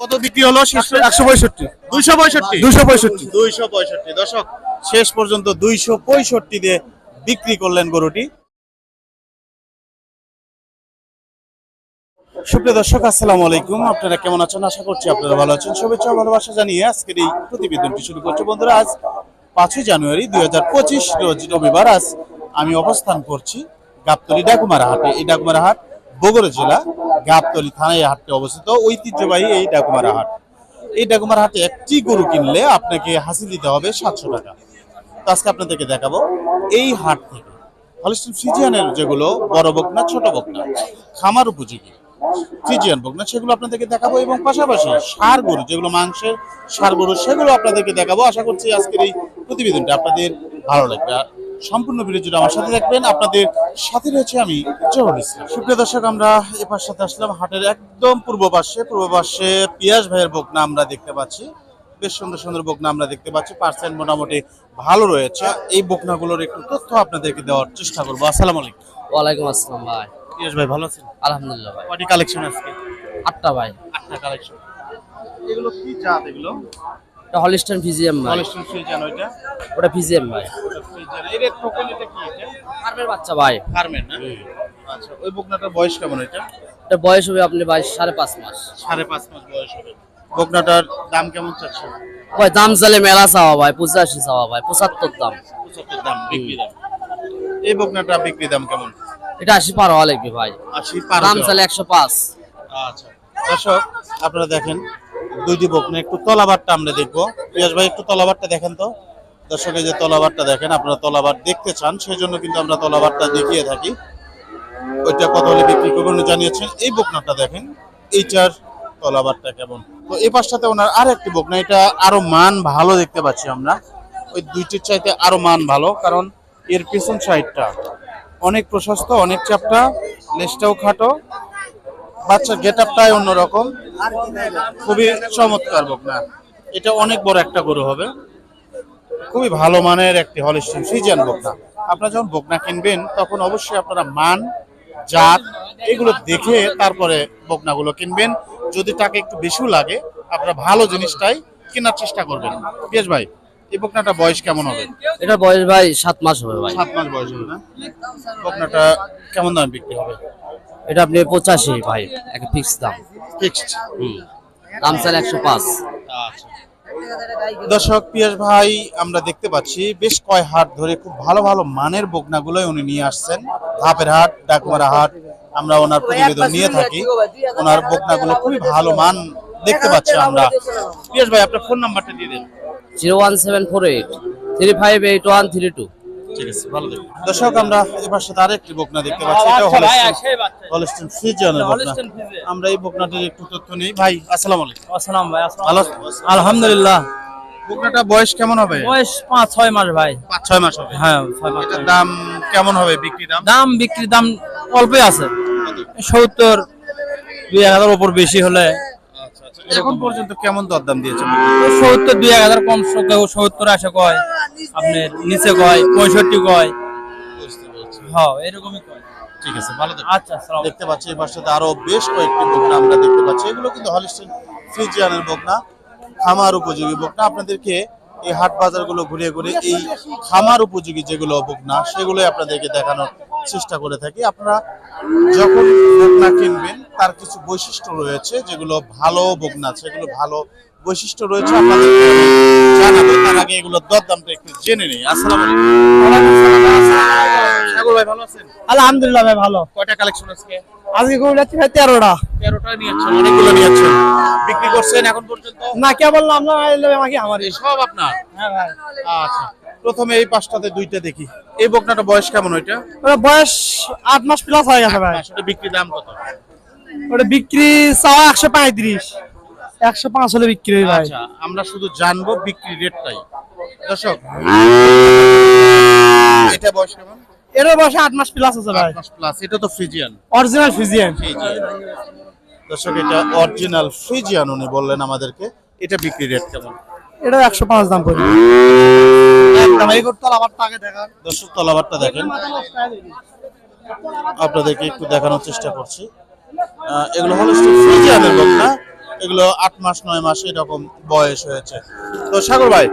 কত বিক্রি হলো? একশো পঁয়ষট্টি। দুইশো পঁয়ষট্টি? দুশো পঁয়ষট্টি। দুইশো পঁয়ষট্টি। দর্শক শেষ পর্যন্ত দুইশো পঁয়ষট্টি দিয়ে বিক্রি করলেন গরুটি। সুপ্রিয় দর্শক আসসালামু আলাইকুম। আপনারা কেমন আছেন? আশা করছি আপনারা ভালো আছেন। শুভেচ্ছা ভালোবাসা জানিয়ে আজকের এই প্রতিবেদনটি শুরু করছি। বন্ধুরা আজ পাঁচই জানুয়ারি দুই হাজার পঁচিশ রোজ রবিবার। আজ আমি অবস্থান করছি গাবতলি ডাকুমারা হাটে। এই ডাকুমারা হাট বগুড়া জেলা গাবতলি থানায় হাটটি অবস্থিত। ঐতিহ্যবাহী এই ডাকুমারা হাট। এই ডাকুমার হাটে একটি গরু কিনলে আপনাকে হাসি দিতে হবে সাতশো টাকা। তো আজকে আপনাদেরকে দেখাবো এই হাট থেকে। হলিস্টিন ফ্রিজিয়ানের যেগুলো বড় বোক বকনা, ছোট বকনা, খামার উপযোগী ফ্রিজিয়ান বকনা, সেগুলো আপনাদেরকে দেখাবো এবং পাশাপাশি সার গরু, যেগুলো মাংসের সার গরু, সেগুলো আপনাদেরকে দেখাবো। আশা করছি আজকের এই প্রতিবেদনটা আপনাদের ভালো লাগবে। সম্পূর্ণ ভিডিও জুড়ে আমার সাথে থাকবেন। আপনাদের সাথে রয়েছে আমি জহর ইসলাম। সুপ্রিয় দর্শক আমরা এপার সাথে আসলাম হাটের একদম পূর্ব পাশে। পূর্ব পাশে পিয়াস ভাইয়ের বকনা আমরা দেখতে পাচ্ছি। বেশ সুন্দর সুন্দর বকনা আমরা দেখতে পাচ্ছি। পার্সেন্ট মোটামুটি ভালো রয়েছে। এই বকনাগুলোর একটু তথ্য আপনাদেরকে দেওয়ার চেষ্টা করব। আসসালামু আলাইকুম। ওয়ালাইকুম আসসালাম ভাই। পিয়াস ভাই ভালো আছেন? আলহামদুলিল্লাহ ভাই। কয়টি কালেকশন আজকে? আটটা ভাই। আটটা কালেকশন এগুলো কি জাত এগুলো? এটা হলিস্টান ফিজিয়াম ভাই। কলেস্ট্রল ফ্রিজিয়ান ওইটা? ওটা ফিজিয়াম ভাই। এর টোকেন এটা কি এটা? ফার্মের বাচ্চা ভাই। ফার্মের না? আচ্ছা ওই বকনাটার বয়স কেমন এটা? এটা বয়স হবে আপনি ভাই সাড়ে পাঁচ মাস। সাড়ে পাঁচ মাস বয়স হবে। বকনাটার দাম কেমন চাচ্ছে? ভাই দাম চালে মেলা চাওয়া ভাই পঁচাশি চাওয়া ভাই পঁচাত্তর দাম। পঁচাত্তর দাম বিক্রি দাম। এই বকনাটা বিক্রি দাম কেমন? এটা আশি পার হওয়া লাগবে ভাই। আশি পার দাম চালে একশো পাঁচ। আচ্ছা। দর্শক আপনারা দেখেন দুইটি বকনা একটু তলাবারটা আমরা দেখব। পিয়াস ভাই, একটু তলাবারটা দেখেন তো। দর্শক, এই যে তলাবারটা দেখেন, আপনারা তলাবার দেখতে চান সেই জন্য কিন্তু আমরা তলাবারটা দেখিয়ে থাকি। ওইটা কত হলে বিক্রি করবেন জানিয়েছেন, এই বকনাটা দেখেন, এইটার তলাবারটা কেমন। তো এই পাশটাতে ওনার আর একটি বকনা, এটা আরও মান ভালো দেখতে পাচ্ছি আমরা। ওই দুইটির চাইতে আরও মান ভালো, কারণ এর পিছন সাইডটা অনেক প্রশস্ত, অনেক চাপটা লেজটাও খাটো বাচ্চার গেট আপটাই অন্যরকম। খুবই চমৎকার বকনা। এটা অনেক বড় একটা গরু হবে। খুবই ভালো মানের একটি হলিস্টিন ফ্রিজিয়ান বকনা। আপনারা যখন বকনা কিনবেন তখন অবশ্যই আপনারা মান জাত এগুলো দেখে তারপরে বকনাগুলো কিনবেন। যদি টাকা একটু বেশিও লাগে আপনারা ভালো জিনিসটাই কেনার চেষ্টা করবেন। বেশ ভাই এই বকনাটা বয়স কেমন হবে? এটা বয়স ভাই সাত মাস হবে ভাই। সাত মাস বয়স হবে না? বকনাটা কেমন দামে বিক্রি হবে? এটা আপনি পঁচাশি ভাই একটা ফিক্স দাম। ফিক্সড হুম। দাম চালে একশো পাঁচ। আচ্ছা। দর্শক পিয়াস ভাই আমরা দেখতে পাচ্ছি বেশ কয় হাট ধরে খুব ভালো ভালো মানের বকনাগুলোই উনি নিয়ে আসছেন। ধাপের হাট ডাকমারা হাট আমরা ওনার প্রতিবেদন নিয়ে থাকি। ওনার বকনাগুলো খুবই ভালো মান দেখতে পাচ্ছি আমরা। পিয়াস ভাই আপনার ফোন নাম্বারটা দিয়ে দেন। Zero one seven four eight three five eight one three two. ঠিক আছে ভালো দেখুন দর্শক আমরা এবার সাথে আরেকটি বকনা দেখতে পাচ্ছি এটা হলস্টিন হলস্টিন ফ্রিজিয়ানের বকনা। আমরা এই বকনাটির একটু তথ্য নেই। ভাই আসসালামু আলাইকুম। আসসালাম ভাই ভালো? আলহামদুলিল্লাহ। বকনাটা বয়স কেমন হবে? বয়স পাঁচ ছয় মাস ভাই। পাঁচ ছয় মাস হবে। হ্যাঁ ছয় মাস এটার দাম কেমন হবে বিক্রি দাম? দাম বিক্রির দাম অল্পই আছে। সত্তর দুই এক হাজার উপর বেশি হলে এখন পর্যন্ত কেমন দরদাম দিয়েছে? সত্তর দুই এক হাজার কম কেউ সত্তর কয় আপনার নিচে কয় পঁয়ষট্টি কয়। হ্যাঁ এরকমই কয়। ঠিক আছে ভালো। আচ্ছা দেখতে পাচ্ছি এই পাশটাতে আরও বেশ কয়েকটি বকনা আমরা দেখতে পাচ্ছি। এগুলো কিন্তু হলিস্টেন ফ্রিজিয়ানের বকনা খামার উপযোগী বকনা। আপনাদেরকে এই হাট বাজারগুলো ঘুরে ঘুরে এই খামার উপযোগী যেগুলো বকনা সেগুলোই আপনাদেরকে দেখানোর চেষ্টা করে থাকি। আপনারা যখন বকনা কিনবেন তার কিছু বৈশিষ্ট্য রয়েছে যেগুলো ভালো বকনা সেগুলো ভালো বৈশিষ্ট্য রয়েছে আপনাদের জানাব। তার আগে এগুলো দরদামটা একটু জেনে নেই। আসসালামু আলাইকুম। ভাই ভালো আছেন? আলহামদুলিল্লাহ ভাই ভালো। কয়টা কালেকশন আজকে? আজকে গরু যাচ্ছি ভাই তেরোটা। তেরোটা নিয়েছেন অনেকগুলো নিয়েছেন। বিক্রি করছেন এখন পর্যন্ত? না কে বললাম না আমাকে আমার সব আপনার? হ্যাঁ ভাই। আচ্ছা প্রথমে এই পাঁচটাতে দুইটা দেখি। এই বকনাটা বয়স কেমন ওইটা? ওটা বয়স আট মাস প্লাস হয়ে গেছে ভাই। বিক্রি দাম কত? ওটা বিক্রি চাওয়া একশো পঁয়ত্রিশ। একশো পাঁচ হলে বিক্রি হয় ভাই। আচ্ছা আমরা শুধু জানব বিক্রি রেটটাই। দর্শক এটা বয়স কেমন? এরও বয়স আট মাস প্লাস আছে ভাই। প্লাস এটা তো ফ্রিজিয়ান অরিজিনাল ফিজিয়ান দর্শক এটা অরিজিনাল ফ্রিজিয়ান উনি বললেন আমাদেরকে। এটা বিক্রি রেট কেমন? এটাও একশো পাঁচ দাম পড়বে একদম এই করতে আমার টাকা দেখা দর্শক তলাবারটা দেখেন। আপনাদেরকে একটু দেখানোর চেষ্টা করছি। এগুলো হলো ফ্রিজিয়ানের বকনা এগুলো আট মাস নয় মাস এরকম বয়স হয়েছে। তো সাগর ভাই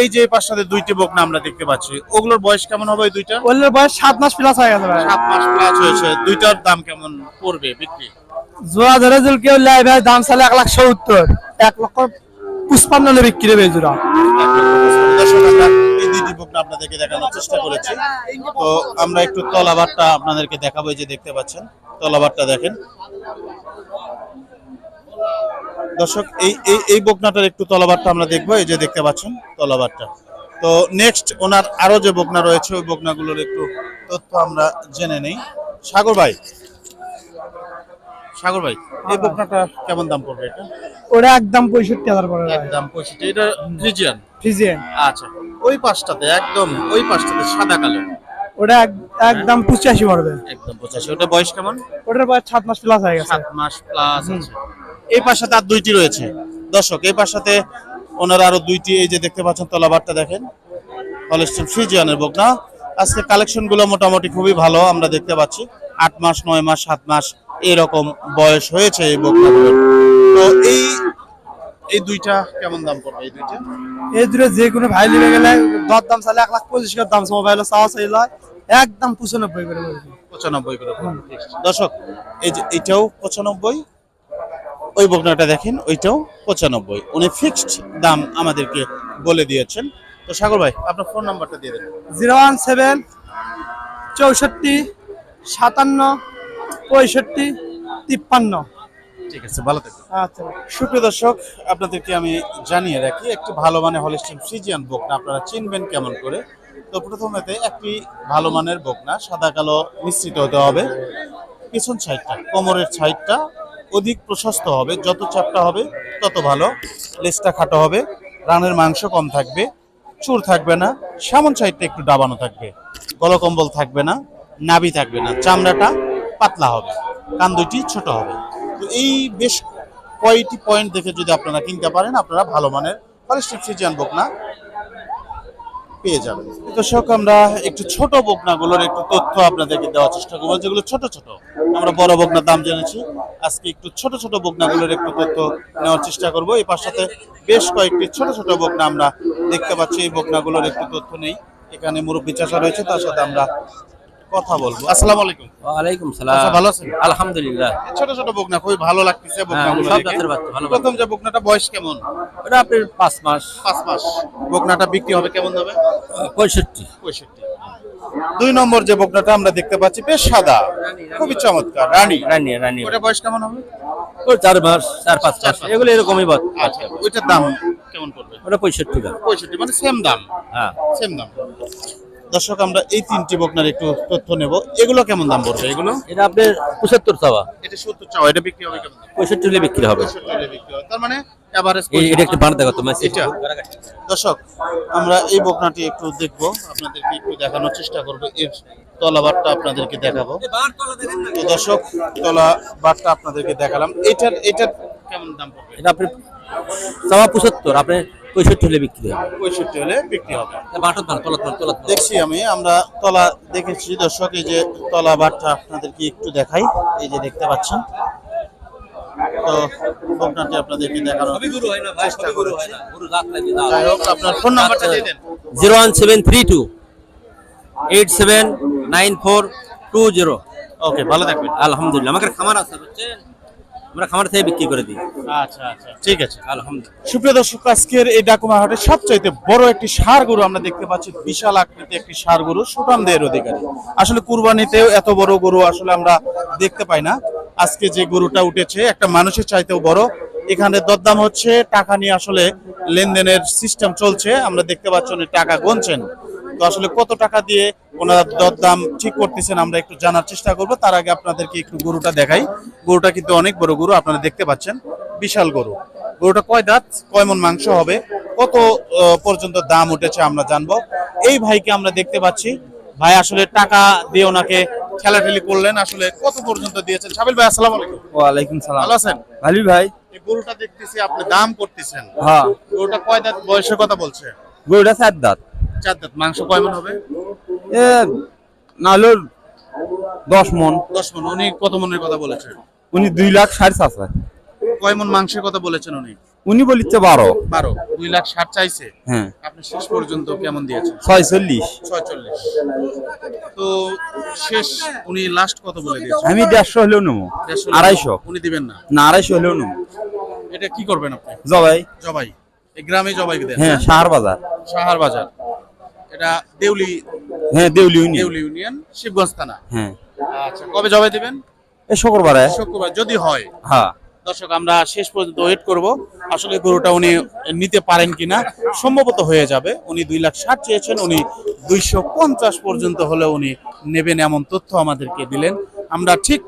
এই যে পাঁচটাতে দুইটি বকনা আমরা দেখতে পাচ্ছি ওগুলোর বয়স কেমন হবে দুইটা ওগুলোর বয়স সাত মাস প্লাস হয়ে গেছে সাত মাস প্লাস হয়েছে দুইটার দাম কেমন পড়বে বিক্রি? জোড়া ধরে যদি কেউ লেয় ভাই দাম চালে এক লাখ সত্তর। এক লক্ষ পুষ্পান্ন বিক্রি হবে জোড়া। আমরা এই দুইটি বকনা আপনাদেরকে দেখানোর চেষ্টা করেছি। তো আমরা একটু তলাবারটা আপনাদেরকে দেখাবো এই যে দেখতে পাচ্ছেন তলাবারটা দেখেন। দর্শক এই এই এই বকনাটার একটু তলাবারটা আমরা দেখব এই যে দেখতে পাচ্ছেন তলাবারটা। তো নেক্সট ওনার আরও যে বকনা রয়েছে ওই বকনাগুলোর একটু তথ্য আমরা জেনে নেই। সাগর ভাই। সাগর ভাই এই বকনাটা কেমন দাম পড়বে এটা? ওটা একদম পঁয়ষট্টি হাজার পড়ে ভাই একদম পঁয়ষট্টি এটা ফ্রিজিয়ান? ফিজিয়ান আচ্ছা ওই পাশটাতে একদম ওই পাশটাতে সাদা কালো ওটা এক- একদম পঁচাশি পড়বে। একদম পঁচাশি ওটা বয়স কেমন? ওটার বয়স সাত মাস প্লাস হয়ে গেছে। সাত মাস প্লাস আছে। এই পাশে আর দুইটি রয়েছে। দর্শক এই পাশাতে ওনারা আরও দুইটি এই যে দেখতে পাচ্ছেন তলাবারটা দেখেন। হলস্টেন ফ্রিজিয়ানের বকনা। আজকে কালেকশনগুলো মোটামুটি খুবই ভালো আমরা দেখতে পাচ্ছি। আট মাস নয় মাস সাত মাস এরকম বয়স হয়েছে এই বকনাগুলোর। তো এই এই দুইটা কেমন দাম পড়বে এই দুইটা? এই দূরে যে কোনো ভাই নিবে গেলে দর দাম চালে এক লাখ পঁচিশ করে দাম মোবাইল চাওয়া চাইল একদম পঁচানব্বই করে পঁচানব্বই করে দর্শক এই যে এইটাও পঁচানব্বই ওই বকনাটা দেখেন ওইটাও পঁচানব্বই। উনি ফিক্সড দাম আমাদেরকে বলে দিয়েছেন। তো সাগর ভাই আপনার ফোন নাম্বারটা দিয়ে দেন। জিরো ওয়ান সেভেন চৌষট্টি সাতান্ন পঁয়ষট্টি তিপ্পান্ন। ঠিক আছে ভালো থাকবেন। আচ্ছা। সুপ্রিয় দর্শক আপনাদেরকে আমি জানিয়ে রাখি একটি ভালো মানের হলিস্টিন ফ্রিজিয়ান বকনা আপনারা চিনবেন কেমন করে। তো প্রথমেতে একটি ভালো মানের বকনা সাদা কালো মিশ্রিত হতে হবে। পিছন সাইডটা কোমরের সাইডটা অধিক প্রশস্ত হবে, যত চাপটা হবে, তত ভালো। লেজটা খাটো হবে, রানের মাংস কম থাকবে, চুর থাকবে না, সামন সাইডটা একটু ডাবানো থাকবে, গলকম্বল থাকবে না, নাভি থাকবে না, চামড়াটা পাতলা হবে, কান দুইটি ছোট হবে। তো এই বেশ কয়টি পয়েন্ট দেখে যদি আপনারা কিনতে পারেন, আপনারা ভালো মানের হলিস্টিক ফ্রিজিয়ান বকনা পেয়ে যাবেন। দর্শক, আমরা একটু ছোট বকনাগুলোর একটু তথ্য আপনাদেরকে দেওয়ার চেষ্টা করব। যেগুলো ছোট ছোট, আমরা বড় বকনার দাম জেনেছি। আজকে একটু ছোট ছোট বকনাগুলোর একটু তথ্য নেওয়ার চেষ্টা করব। এই পাশাতে বেশ কয়েকটি ছোট ছোট বকনা আমরা দেখতে পাচ্ছি। এই বকনাগুলোর একটু তথ্য নেই। এখানে মুরব্বী চাষা রয়েছে, তার সাথে আমরা কথা বলব। আসসালামু আলাইকুম। ওয়ালাইকুম আচ্ছা, সালাম। ভালো আছেন? আলহামদুলিল্লাহ। ছোট ছোট বকনা খুবই ভালো লাগতেছে বকনাগুলো সব জাতের বাচ্চা, ভালো প্রথম যে বকনাটা বয়স কেমন? ওটা আপনার পাঁচ মাস। পাঁচ মাস। বকনাটা বিক্রি হবে কেমন হবে পঁয়ষট্টি। পঁয়ষট্টি। দুই নম্বর যে বকনাটা আমরা দেখতে পাচ্ছি বেশ সাদা খুবই চমৎকার রানী। রানি রানি। ওটা বয়স কেমন হবে? ওই চার মাস চার পাঁচ মাস এগুলো এরকমই বাদ আচ্ছা ওইটার দাম কেমন পড়বে? ওটা পঁয়ষট্টি দাম। পঁয়ষট্টি মানে সেম দাম। হ্যাঁ। সেম দাম। দর্শক আমরা এই তিনটি বকনার একটু তথ্য নেব। এগুলো কেমন দাম পড়বে? এগুলো? এটা আপনার পঁচাত্তর চাওয়া। এটা সত্তর চাও এটা বিক্রি হবে কেমন পঁয়ষট্টি হলে বিক্রি হবে। তার মানে এই- এটা একটু বাড়তে কত মাস। এটা? দর্শক আমরা এই বকনাটি একটু দেখব। আপনাদেরকে একটু দেখানোর চেষ্টা করব। এর তলাবারটা আপনাদেরকে দেখাবো। তো দর্শক তলা বারটা আপনাদেরকে দেখালাম। এটার এটার কেমন দাম পড়বে? এটা আপনার চাওয়া পঁচাত্তর আপনার পঁয়ষট্টি হলে বিক্রি হবে। পঁয়ষট্টি হলে বিক্রি হবে। বাটত না তলাত না তলাত দেখছি আমি আমরা তলা দেখেছি দর্শক এই যে তলা বারটা আপনাদেরকে একটু দেখাই এই যে দেখতে পাচ্ছেন। তো বকনাটি আপনাদেরকে দেখানোর চেষ্টা করেছি। যাই হোক আপনার ফোন নাম্বারটা দিয়ে দেন। Zero one seven three two eight seven nine four two zero. Okay ভালো থাকবেন। আলহামদুলিল্লাহ। আমাদের খামার আছে বুঝছেন? আমরা খামার থেকে বিক্রি করে দিই। আচ্ছা আচ্ছা ঠিক আছে। আলহামদুলিল্লাহ। সুপ্রিয় দর্শক আজকের এই ডাকুমা হাটের সবচাইতে বড় একটি সার গরু আমরা দেখতে পাচ্ছি বিশাল আকৃতি একটি সার গরু সুটাম দেহের অধিকারী। আসলে কুরবানিতেও এত বড় গরু আসলে আমরা দেখতে পাই না। আজকে যে গরুটা উঠেছে একটা মানুষের চাইতেও বড়। এখানে দরদাম হচ্ছে টাকা নিয়ে আসলে লেনদেনের সিস্টেম চলছে। আমরা দেখতে পাচ্ছি টাকা গুনছেন। তো আসলে কত টাকা দিয়ে ওনারা দরদাম ঠিক করতেছেন আমরা একটু জানার চেষ্টা করব। তার আগে আপনাদেরকে একটু গরুটা দেখাই। গরুটা কিন্তু অনেক বড় গরু আপনারা দেখতে পাচ্ছেন। বিশাল গরু। গরুটা কয় দাঁত? কয় মন মাংস হবে? কত পর্যন্ত দাম উঠেছে আমরা জানব। এই ভাইকে আমরা দেখতে পাচ্ছি। ভাই আসলে টাকা দিয়ে ওনাকে ঠেলাঠেলি করলেন। আসলে কত পর্যন্ত দিয়েছেন? সাবিল ভাই আসসালামু আলাইকুম। ওয়ালাইকুম সালাম। ভালো আছেন? ভালি ভাই। এই গরুটা দেখতেছি আপনি দাম করতেছেন। হ্যাঁ। গরুটা কয় দাঁত? বয়সের কথা বলছে? গরুটা চার দাঁত। চার দাঁত মাংস কয় মন হবে? এ না হলো দশ মন। দশ মন উনি কত মনের কথা বলেছে উনি দুই লাখ সাড়ে চার হাজার কয় মন মাংসের কথা বলেছেন উনি? উনি বলিতে বারো। বারো দুই লাখ ষাট চাইছে। হ্যাঁ। আপনি শেষ পর্যন্ত কেমন দিয়েছেন? ছয় চল্লিশ। ছয়চল্লিশ তো শেষ উনি লাস্ট কত বলে দিয়েছেন? আমি দেড়শো হলেও নেব। আড়াইশো। উনি দিবেন না? না আড়াইশো হলেও নেব। এটা কি করবেন আপনি? জবাই। জবাই। এই গ্রামে জবাই দেন হ্যাঁ? সাহার বাজার। সাহার বাজার। এটা দেউলি হ্যাঁ দেউলি ইউনিয়ন দেউলি ইউনিয়ন শিবগঞ্জ থানা। হ্যাঁ। আচ্ছা কবে জবাই দিবেন? এই শুক্রবারে। শুক্রবার যদি হয়। হ্যাঁ। দর্শক আমরা শেষ পর্যন্ত ওয়েট করব। আসলে গরুটা উনি নিতে পারেন কিনা সম্ভবত হয়ে যাবে। উনি দুই লাখ ষাট চেয়েছেন উনি দুইশো পঞ্চাশ পর্যন্ত হলে উনি নেবেন এমন তথ্য আমাদেরকে দিলেন। আমরা ঠিক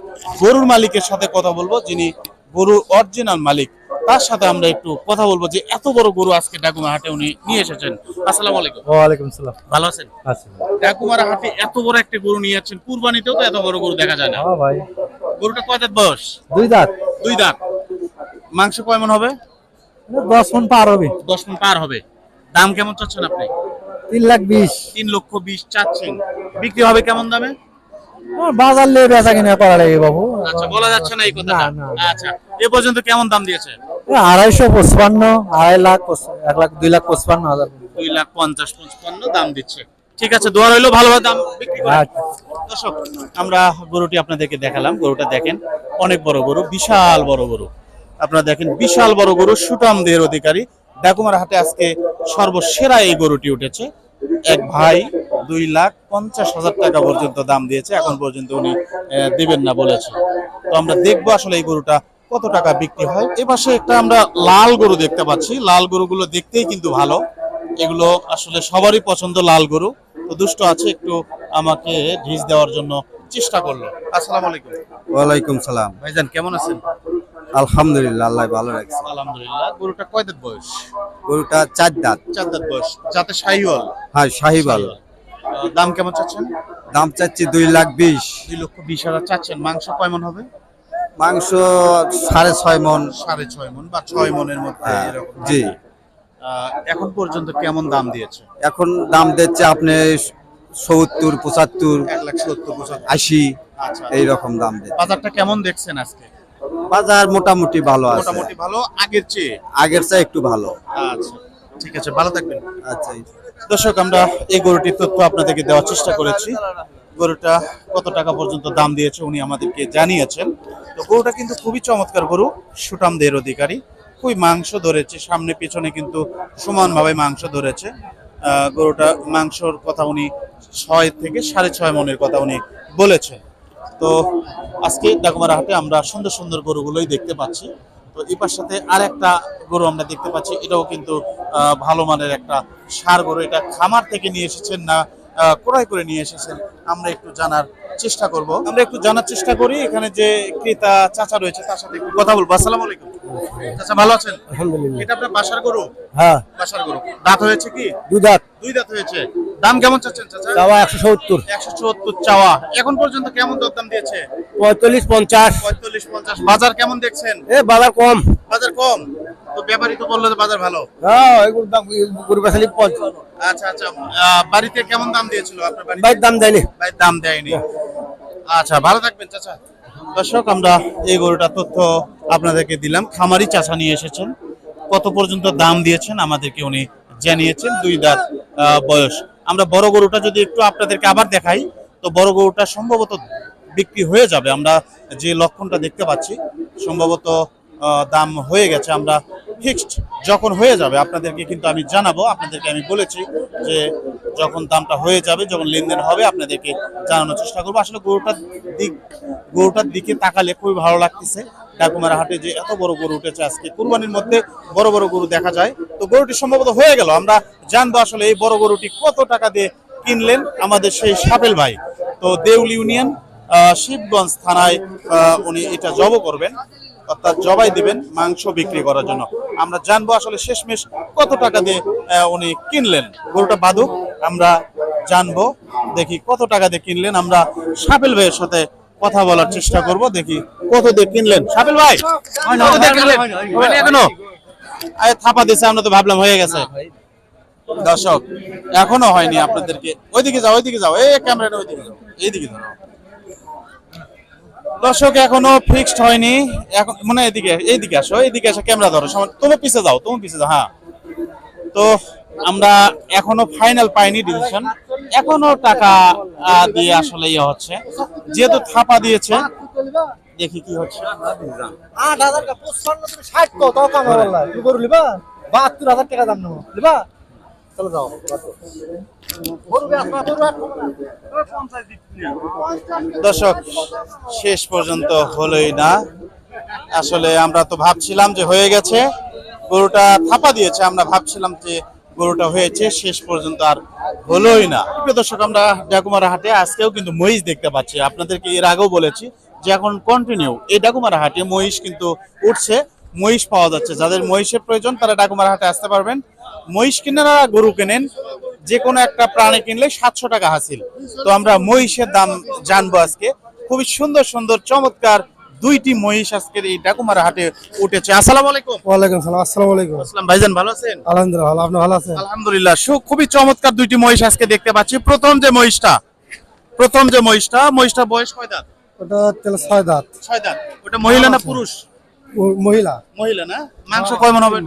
গরুর মালিকের সাথে কথা বলব যিনি গরুর অরিজিনাল মালিক। তার সাথে আমরা একটু কথা বলব যে এত বড় গরু আজকে ডাকুমা হাটে উনি নিয়ে এসেছেন। আসসালামু আলাইকুম। ওয়ালাইকুম সালাম। ভালো আছেন? আচ্ছা ডাকুমারা হাটে এত বড় একটা গরু নিয়ে যাচ্ছেন কুরবানিতেও তো এত বড় গরু দেখা যায় না। হ্যাঁ ভাই। গরুটা কয় দাঁত বয়স? দুই দাঁত দুই দাঁত মাংস কয় মন হবে? দশ মন পার হবে। দশ মন পার হবে। দাম কেমন চাচ্ছেন আপনি? তিন লাখ বিশ। তিন লক্ষ বিশ চাচ্ছেন। বিক্রি হবে কেমন দামে? বাজার লে বেচা কিনা করা লাগে বাবু। আচ্ছা বলা যাচ্ছে না এই কথাটা। না, আচ্ছা এ পর্যন্ত কেমন দাম দিয়েছে? আড়াইশো পঁচপান্ন আড়াই লাখ পঁচ- এক লাখ দুই লাখ পঁচপান্ন হাজার। দুই লাখ পঞ্চাশ পঞ্চান্ন দাম দিচ্ছে। ঠিক আছে দোয়া রইল ভালোভাবে দাম বিক্রি করে। আচ্ছা। দর্শক আমরা গরুটি আপনাদেরকে দেখালাম। গরুটা দেখেন অনেক বড় গরু বিশাল বড় গরু। আপনারা দেখেন বিশাল বড় গরু সুটাম দেহের অধিকারী। ডাকুমার হাটে আজকে সর্বসেরা এই গরুটি উঠেছে। এক ভাই দুই লাখ পঞ্চাশ হাজার টাকা পর্যন্ত দাম দিয়েছে। এখন পর্যন্ত উনি দিবেন না বলেছে। তো আমরা দেখব আসলে এই গরুটা কত টাকা বিক্রি হয়। এ পাশে একটা আমরা লাল গরু দেখতে পাচ্ছি। লাল গরুগুলো দেখতেই কিন্তু ভালো। এগুলো আসলে সবারই পছন্দ লাল গরু। তো দুষ্ট আছে একটু আমাকে ঢিস দেওয়ার জন্য চেষ্টা করল। আসসালামু আলাইকুম। ওয়ালাইকুম সালাম। ভাইজান কেমন আছেন? আলহামদুলিল্লাহ আল্লাহ ভালো রাখছে। আলহামদুলিল্লাহ। গরুটা কয় দাঁত বয়স? গরুটা চার দাঁত। চার দাঁত বয়স। যাতে শাহিওয়াল? হ্যাঁ আহ, দাম কেমন চাচ্ছেন? দাম চাচ্ছি দুই লাখ বিশ। দুই লক্ষ বিশ হাজার চাচ্ছেন। মাংস কয় মন হবে? মাংস সাড়ে ছয় মন। সাড়ে ছয় মন বা ছয় মনের মধ্যে হ্যাঁ, এরকম জি। এখন পর্যন্ত কেমন দাম দিয়েছে? এখন দাম দিচ্ছে আপনি সত্তর পঁচাত্তর এক লাখ সত্তর পঁচাত্তর। আশি আচ্ছা। এইরকম দাম দিচ্ছে। বাজারটা কেমন দেখছেন আজকে? বাজার মোটামুটি ভালো আছে। মোটামুটি ভালো আগের চেয়ে? আগের চেয়ে একটু ভালো। আচ্ছা ঠিক আছে ভালো থাকবেন। আচ্ছা দর্শক, আমরা এই গরুটির তথ্য আপনাদেরকে দেওয়ার চেষ্টা করেছি। গরুটা কত টাকা পর্যন্ত দাম দিয়েছে উনি আমাদেরকে জানিয়েছেন। তো গরুটা কিন্তু খুবই চমৎকার গরু সুটামদের অধিকারী। খুবই মাংস ধরেছে, সামনে পেছনে কিন্তু সমানভাবে মাংস ধরেছে। গরুটা মাংসর কথা উনি ছয় থেকে সাড়ে ছয় মনের কথা উনি বলেছেন। তো আজকে ডাকুমারা হাটে আমরা সুন্দর সুন্দর গরুগুলোই দেখতে পাচ্ছি। তো এপার সাথে আর একটা গরু আমরা দেখতে পাচ্ছি, এটাও কিন্তু ভালো মানের একটা সার গরু। এটা খামার থেকে নিয়ে এসেছেন না ক্রয় করে নিয়ে এসেছেন, আমরা একটু জানার চেষ্টা করব। আমরা একটু জানার চেষ্টা করি এখানে যে ক্রেতা চাচা রয়েছে তার সাথে একটু কথা বলব। আসসালামু আলাইকুম। চাচা ভালো আছেন? আলহামদুলিল্লাহ। এটা আপনার বাসার গরু? হ্যাঁ। বাসার গরু। দাঁত হয়েছে কি? দুই দাঁত। দুই দাঁত হয়েছে। দাম কেমন চাচ্ছেন চাচা? চাওয়া একশো সত্তর। একশো চুয়াত্তর চাওয়া। এখন পর্যন্ত কেমন দরদাম দিয়েছে? পঁয়তাল্লিশ পঞ্চাশ। পঁয়তাল্লিশ পঞ্চাশ। বাজার কেমন দেখছেন? এ বাজার কম। বাজার কম? তো ব্যাপারী তো বলল বাজার ভালো? হ্যাঁ এগুলো দাম গরু বেচালি পঞ্চাশ। আচ্ছা আচ্ছা বাড়িতে কেমন দাম দিয়েছিল আপনার বাইর দাম দেয়নি। দাম দেয়নি। আচ্ছা ভালো থাকবেন চাচা। দর্শক আমরা এই গরুটার তথ্য আপনাদেরকে দিলাম। খামারি চাচা নিয়ে এসেছেন। কত পর্যন্ত দাম দিয়েছেন আমাদেরকে উনি জানিয়েছেন। দুই দাঁত বয়স। আমরা বড় গরুটা যদি একটু আপনাদেরকে আবার দেখাই তো বড় গরুটা সম্ভবত বিক্রি হয়ে যাবে। আমরা যে লক্ষণটা দেখতে পাচ্ছি সম্ভবত দাম হয়ে গেছে, আমরা ফিক্সড যখন হয়ে যাবে, আপনাদেরকে কিন্তু আমি জানাব, আপনাদেরকে আমি বলেছি যে যখন দামটা হয়ে যাবে, যখন লেনদেন হবে, আপনাদেরকে জানানোর চেষ্টা করব। আসলে গরুটার দিক, গরুটার দিকে তাকালে খুবই ভালো লাগতেছে। ডাকুমারা হাটে যে এত বড় গরু উঠেছে আজকে, কুরবানির মধ্যে বড় বড় গরু দেখা যায়। তো গরুটি সম্ভবত হয়ে গেল, আমরা জানব আসলে এই বড় গরুটি কত টাকা দিয়ে কিনলেন আমাদের সেই সাপেল ভাই। তো দেউল ইউনিয়ন শিবগঞ্জ থানায় উনি এটা জব করবেন। অর্থাৎ জবাই দিবেন মাংস বিক্রি করার জন্য। আমরা জানব আসলে শেষমেশ কত টাকা দিয়ে উনি কিনলেন। গরুটা বাদুক, আমরা জানব। দেখি কত টাকা দিয়ে কিনলেন। আমরা সাপেল ভাইয়ের সাথে কথা বলার চেষ্টা করব। দেখি কত দিয়ে কিনলেন। সাপেল ভাই, কত থাপা দিছে, আমরা তো ভাবলাম হয়ে গেছে। দর্শক, এখনও হয়নি আপনাদেরকে। ওইদিকে যাও ওইদিকে যাও। এই ক্যামেরা ওইদিকে যাও। এইদিকে ধরো। দর্শক, এখনও ফিক্সড হয়নি। এখন মানে এদিকে, এইদিকে আসো এইদিকে আসো, ক্যামেরা ধরো। তুমি পিছে যাও তুমি পিছে যাও হ্যাঁ। তো আমরা এখনও ফাইনাল পাইনি ডিসিশন এখনও টাকা দিয়ে আসলে ইয়ে হচ্ছে। যেহেতু থাপা দিয়েছে, দেখি কি হচ্ছে। আট হাজার টাকা, পঁচপান্ন ষাট কো তাও কামা বললা তুমি গরু লিবা বাহাত্তর হাজার টাকা দাম নেব? চলো যাও। দর্শক, শেষ পর্যন্ত হলোই না। আসলে আমরা তো ভাবছিলাম যে হয়ে গেছে, গরুটা থাপা দিয়েছে, আমরা ভাবছিলাম যে গরুটা হয়েছে, শেষ পর্যন্ত আর হলোই না। দর্শক, আমরা ডাকুমারা হাটে, আজকেও কিন্তু মহিষ দেখতে পাচ্ছি। আপনাদেরকে এর আগেও বলেছি যে এখন কন্টিনিউ এই ডাকুমারা হাটে মহিষ কিন্তু উঠছে। মহিষ পাওয়া যাচ্ছে। যাদের মহিষের প্রয়োজন, তারা ডাকুমারা হাটে আসতে পারবেন। মহিষ কিনেরা গরু কেনেন যে কোনো একটা প্রাণী কিনলে সাতশো টাকা হাসিল। তো আমরা মহিষের দাম জানব আজকে। খুবই সুন্দর সুন্দর চমৎকার দুইটি মহিষ আজকের এই ডাকুমারা হাটে উঠেছে। আসসালামু আলাইকুম। ওয়ালাইকুম সালাম আসসালামু আলাইকুম। আসসালাম ভাইজান ভালো আছেন? আলহামদুলিল্লাহ ভালো। আপনি ভালো আছেন? আলহামদুলিল্লাহ সু খুবই চমৎকার দুইটি মহিষ আজকে দেখতে পাচ্ছি। প্রথম যে মহিষটা প্রথম যে মহিষটা মহিষটা বয়স কয় দাঁত? ওটা তেল ছয় দাঁত। ছয় দাঁত। ওটা মহিলা না পুরুষ? মহিলা। মহিলা না? মাংস কয় মন হবে?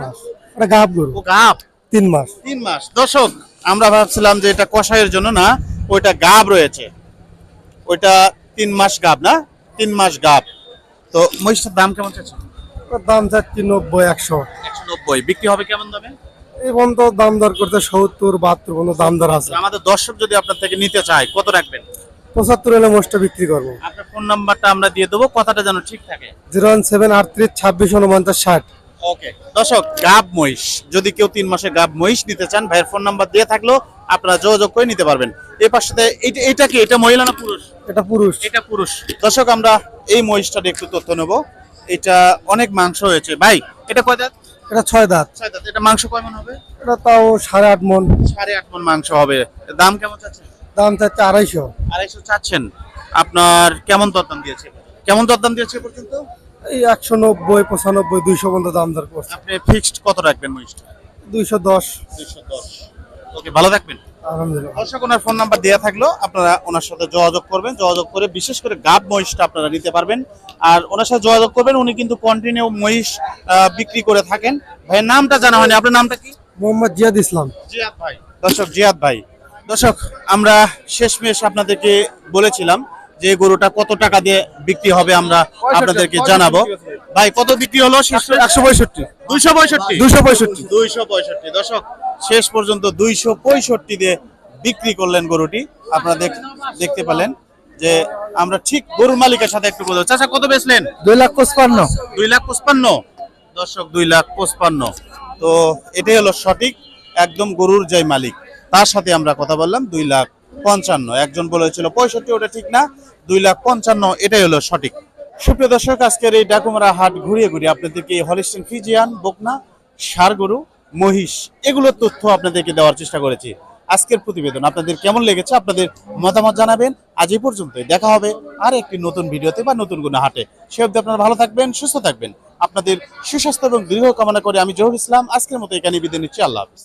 ওটা গাব গরু। ও গাব। তিন মাস। তিন মাস। দর্শক আমরা ভাবছিলাম যে এটা কষাইয়ের জন্য না ওইটা গাব রয়েছে। ওইটা তিন মাস গাব না? তিন মাস গাব। তো মহিষটার দাম কেমন চাচ্ছে দাম চাচ্ছি নব্বই একশো। একশো নব্বই। বিক্রি হবে কেমন দামে? এই পর্যন্ত দাম দর করতে সত্তর বাহাত্তর পর্যন্ত দাম দর আছে। আমাদের দর্শক যদি আপনার থেকে নিতে চায় কত রাখবেন? পঁচাত্তর এলে মোষটা বিক্রি করব। আপনার ফোন নাম্বারটা আমরা দিয়ে দেবো কথাটা যেন ঠিক থাকে। জিরো ওয়ান সেভেন আটত্রিশ ছাব্বিশ উনপঞ্চাশ ষাট। ওকে। দর্শক গাব মহিষ। যদি কেউ তিন মাসে গাব মহিষ নিতে চান ভাইয়ের ফোন নাম্বার দিয়ে থাকলেও আপনারা যোগাযোগ করে নিতে পারবেন। এই পাশে এটা এটা কি? এটা মহিলা না পুরুষ? এটা পুরুষ। এটা পুরুষ। দর্শক আমরা এই মহিষটার একটু তথ্য নেব। এটা অনেক মাংস হয়েছে। ভাই এটা কয় দাঁত? এটা ছয় দাঁত। ছয় দাঁত। এটা মাংস কয় মন হবে? এটা তাও সাড়ে আট মন। সাড়ে আট মন মাংস হবে। দাম কেমন চাচ্ছেন? দাম চাচ্ছে আড়াইশো। আড়াইশো চাচ্ছেন। আপনার কেমন দরদাম দিয়েছে? কেমন দরদাম দিয়েছে পর্যন্ত? এই একশো নব্বই পঁচানব্বই দুইশো পর্যন্ত দাম দর করছে। আপনি ফিক্সড কত রাখবেন মহিষটা? দুইশো দশ। দুইশো দশ। ওকে ভালো থাকবেন। আলহামদুলিল্লাহ। দর্শক ওনার ফোন নাম্বার দেওয়া থাকল আপনারা ওনার সাথে যোগাযোগ করবেন যোগাযোগ করে বিশেষ করে গাব মহিষটা আপনারা নিতে পারবেন। আর ওনার সাথে যোগাযোগ করবেন উনি কিন্তু কন্টিনিউ মহিষ বিক্রি করে থাকেন। ভাইয়ের নামটা জানা হয়নি আপনার নামটা কি? মোহাম্মদ জিয়াদ ইসলাম। জিয়াদ ভাই। দর্শক জিয়াদ ভাই। দর্শক আমরা শেষমেশ আপনাদেরকে বলেছিলাম যে গরুটা কত টাকা দিয়ে বিক্রি হবে আমরা আপনাদেরকে জানাব। ভাই। কত বিক্রি হলো? একশো পঁয়ষট্টি। দুইশো পঁয়ষট্টি? দুইশো পঁয়ষট্টি। দুইশো পঁয়ষট্টি। দর্শক শেষ পর্যন্ত দুইশো পঁয়ষট্টি দিয়ে বিক্রি করলেন গরুটি। আপনারা দেখতে পেলেন যে আমরা ঠিক গরুর মালিকের সাথে একটু বলব চাচা কত বেচলেন? দুই লাখ পঁচপান্ন। দুই লাখ পঁচপান্ন? দর্শক দুই লাখ পঁচপান্ন। তো এটাই হলো সঠিক একদম গরুর যে মালিক তার সাথে আমরা কথা বললাম। দুই লাখ পঞ্চান্ন। একজন বলেছিল পঁয়ষট্টি, ওটা ঠিক না। দুই লাখ পঞ্চান্ন, এটাই হলো সঠিক। সুপ্রিয় দর্শক, আজকের এই ডাকুমারা হাট ঘুরিয়ে ঘুরিয়ে আপনাদেরকে হলিস্টিন ফিজিয়ান, বকনা সার গরু মহিষ এগুলোর তথ্য আপনাদেরকে দেওয়ার চেষ্টা করেছি। আজকের প্রতিবেদন আপনাদের কেমন লেগেছে আপনাদের মতামত জানাবেন। আজ এই পর্যন্তই। দেখা হবে আর একটি নতুন ভিডিওতে বা নতুন কোনো হাটে। সে অব্দি আপনারা ভালো থাকবেন, সুস্থ থাকবেন। আপনাদের সুস্বাস্থ্য এবং দৃঢ় কামনা করে আমি জহুর ইসলাম। আজকের মতো এখানে বিদায় নিচ্ছি। আল্লাহ হাফিজ।